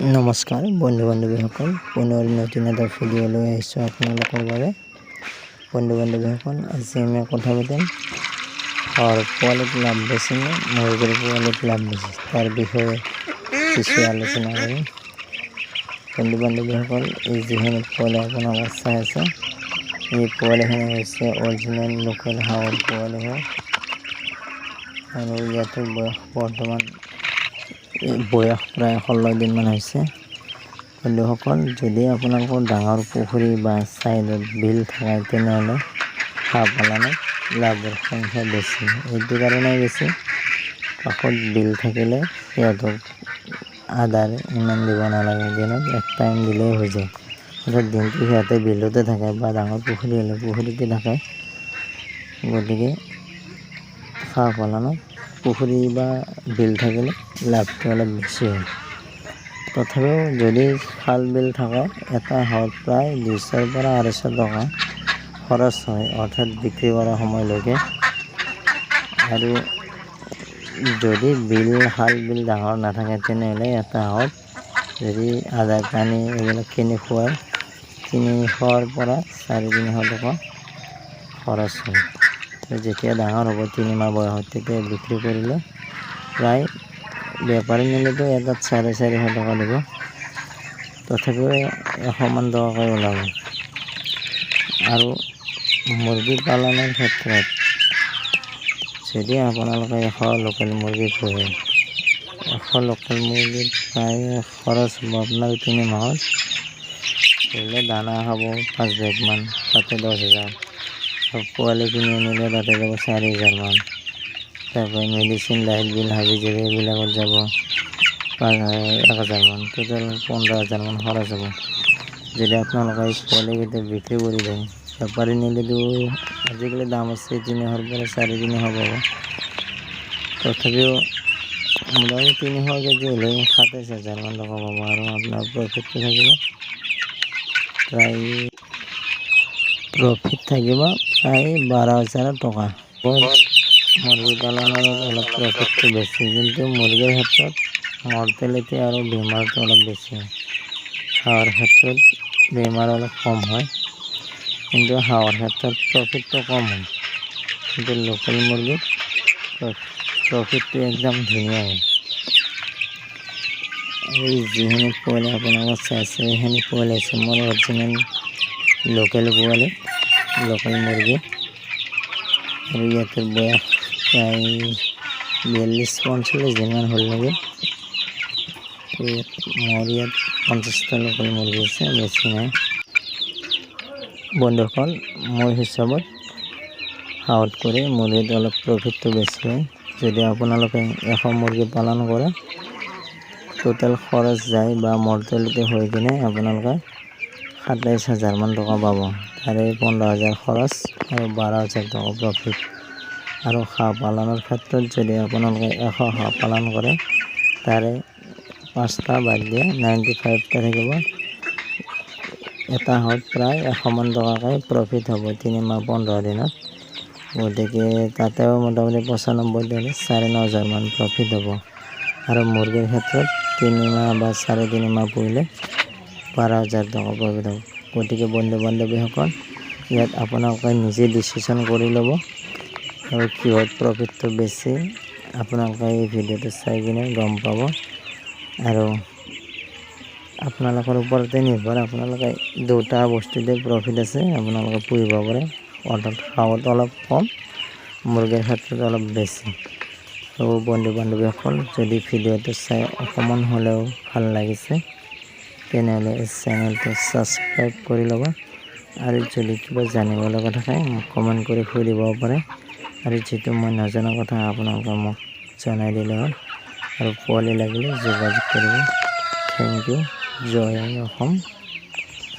নমস্কাৰ বন্ধু বান্ধৱীসকল পুনৰ নতুন এটা ভিডিঅ' লৈ আহিছোঁ আপোনালোকৰ বাবে। বন্ধু বান্ধৱীসকল আজি আমি কথা পাতিম। পোৱালিত লাভ বেছি নে মুৰ্গীৰ পোৱালিত লাভ বেছি? তাৰ বিষয়ে কিছু আলোচনা কৰিম। বন্ধু বান্ধৱীসকল এই যিখিনি পোৱালি আপোনালোকে চাই আছে, এই পোৱালিখিনি হৈছে অৰিজিনেল লোকেল হাঁহৰ পোৱালি হয়। আৰু ইয়াতে বয়স বৰ্তমান বয়স প্ৰায় ষোল্ল দিনমান হৈছে। বন্ধুসকল যদি আপোনালোকৰ ডাঙৰ পুখুৰী বা ছাইডত বিল থাকে, তেনেহ'লে হাঁহ পালনত লাভৰ সংখ্যা বেছি। এইটো কাৰণে বেছি। কাষত বিল থাকিলে সিহঁতক আদাৰ ইমান দিব নালাগে, দিনত এক টাইম দিলেই হৈ যায়। অৰ্থাৎ দিনটো সিহঁতে বিলতে থাকে বা ডাঙৰ পুখুৰী হ'লে পুখুৰীতে থাকে। গতিকে হাঁহ পালনত পুখুৰী বা বিল থাকিলে লাভটো অলপ বেছি হয়। তথাপিও যদি খাল বিল থাকে এটা হাঁহত প্ৰায় দুইশৰ পৰা আঢ়ৈশ টকা খৰচ হয়, অৰ্থাৎ বিক্ৰী কৰা সময়লৈকে। আৰু যদি বিল খাল বিল ডাঙৰ নাথাকে, তেনেহ'লে এটা হাঁহত যদি আদাৰ পানী এইবিলাক কিনি খুৱাই তিনিশৰ পৰা চাৰি তিনিশ টকা খৰচ হয়। যেতিয়া ডাঙৰ হ'ব, তিনিমাহ বয়সত তেতিয়া বিক্ৰী কৰিলে, প্ৰায় বেপাৰী নিলেতো এটাত চাৰে চাৰিশ টকা দিব। তথাপিও এশমান টকাকৈ ওলাব। আৰু মুৰ্গী পালনৰ ক্ষেত্ৰত, যদি আপোনালোকে এশ লোকেল মুৰ্গী পোহে, এশ লোকেল মুৰ্গীত প্ৰায় খৰচ হ'ব আপোনাৰ তিনি মাহত দানা খাব পাঁচ বেগমান, তাতে দহ হাজাৰ। পোৱালি কিনি আনিলে তাতে যাব চাৰি হাজাৰমান তাৰপৰা মেডিচিন লাইট বিল, হাবি জাবি এইবিলাকত যাব। এক হাজাৰমান টোটেল পোন্ধৰ হাজাৰমান খৰচ হ'ব। যদি আপোনালোকে পোৱালিকেইটা বিক্ৰী কৰি দিয়ে বেপাৰী নিলেতো আজিকালি দাম আছে তিনিশৰ পৰা চাৰি তিনিশ পাব তথাপিও মোটামুটি তিনিশ কেজি হ'লে সাতাইছ হাজাৰমান টকা পাব। আৰু আপোনাৰ প্ৰফিটটো থাকিব। প্ৰায় প্ৰফিট থাকিব প্ৰায় বাৰ হাজাৰ টকা। মুৰ্গী পালনৰ অলপ প্ৰফিটটো বেছি কিন্তু মুৰ্গীৰ ক্ষেত্ৰত মৰ্টেলিটি আৰু বেমাৰটো অলপ হয় হাঁহৰ ক্ষেত্ৰত বেমাৰ অলপ কম হয় কিন্তু হাঁহৰ ক্ষেত্ৰত প্ৰফিটটো কম হয়। কিন্তু লোকেল মুৰ্গীত প্ৰফিটটো একদম ধুনীয়া হয়। এই যিখিনি পোৱালি আপোনালোকে চাইছে সেইখিনি পোৱালি আছে মোৰ অৰিজিনেল লোকেল পোৱালি। লোকেল আৰু ইয়াতে বয়স প্ৰায় বিয়াল্লিছ পঞ্চল্লিছ দিনমান হ'ল নেকি মোৰ ইয়াত পঞ্চাছটা লোকেল মুৰ্গী আছে বেছি নাই। বন্ধুসকল মোৰ হিচাপত হাঁহত কৰি মুৰ্গীত অলপ প্ৰফিটটো বেছি হয়। যদি আপোনালোকে এশ মুৰ্গী পালন কৰে টোটেল খৰচ যায় বা মৰ্টেলিটি হৈ কিনে আপোনালোকে সাতাইছ হাজাৰমান টকা পাব। তাৰে পোন্ধৰ হাজাৰ খৰচ আৰু বাৰ হাজাৰ টকা প্ৰফিট আৰু হাঁহ পালনৰ ক্ষেত্ৰত যদি আপোনালোকে এশ হাঁহ পালন কৰে, তাৰে পাঁচটা বাদ দিয়ে নাইণ্টি ফাইভটা থাকিব। এটা হাঁহত প্ৰায় এশমান টকাকৈ প্ৰফিট হ'ব তিনিমাহ পোন্ধৰ দিনত। গতিকে তাতেও মোটামুটি পঁচানব্বৈ দিন, চাৰে ন হাজাৰমান প্ৰফিট হ'ব। আৰু মুৰ্গীৰ ক্ষেত্ৰত তিনিমাহ বা চাৰে তিনিমাহ পুহিলে হাজাৰ টকা প্ৰফিট হ'ব গতিকে বন্ধু বান্ধৱীসকল ইয়াত আপোনালোকে নিজে ডিচিশ্যন কৰি ল'ব আৰু কিহত প্ৰফিটটো বেছি, আপোনালোকে এই ভিডিঅ'টো চাই কিনে গম পাব আৰু আপোনালোকৰ ওপৰতে নিৰ্ভৰ, আপোনালোকে দুটা বস্তুতে প্ৰফিট আছে, আপোনালোকে পুহিব পাৰে, অৰ্থাৎ হাঁহত অলপ কম, মুৰ্গীৰ ক্ষেত্ৰত অলপ বেছি। তো বন্ধু বান্ধৱীসকল যদি ভিডিঅ'টো চাই অকণমান হ'লেও ভালো লাগিছে তেনেহ'লে চেনেলটো ছাবস্ক্ৰাইব কৰি ল'ব। আৰু যদি কিবা জানিব লগা থাকে মোক কমেণ্ট কৰি সুধিব পাৰে। আৰু যিটো মই নজনা কথা আপোনালোকে মোক জনাই দিলে হ'ল। আৰু পোৱালি লাগিলে যোগাযোগ কৰিব। থেংক ইউ জয় অসম।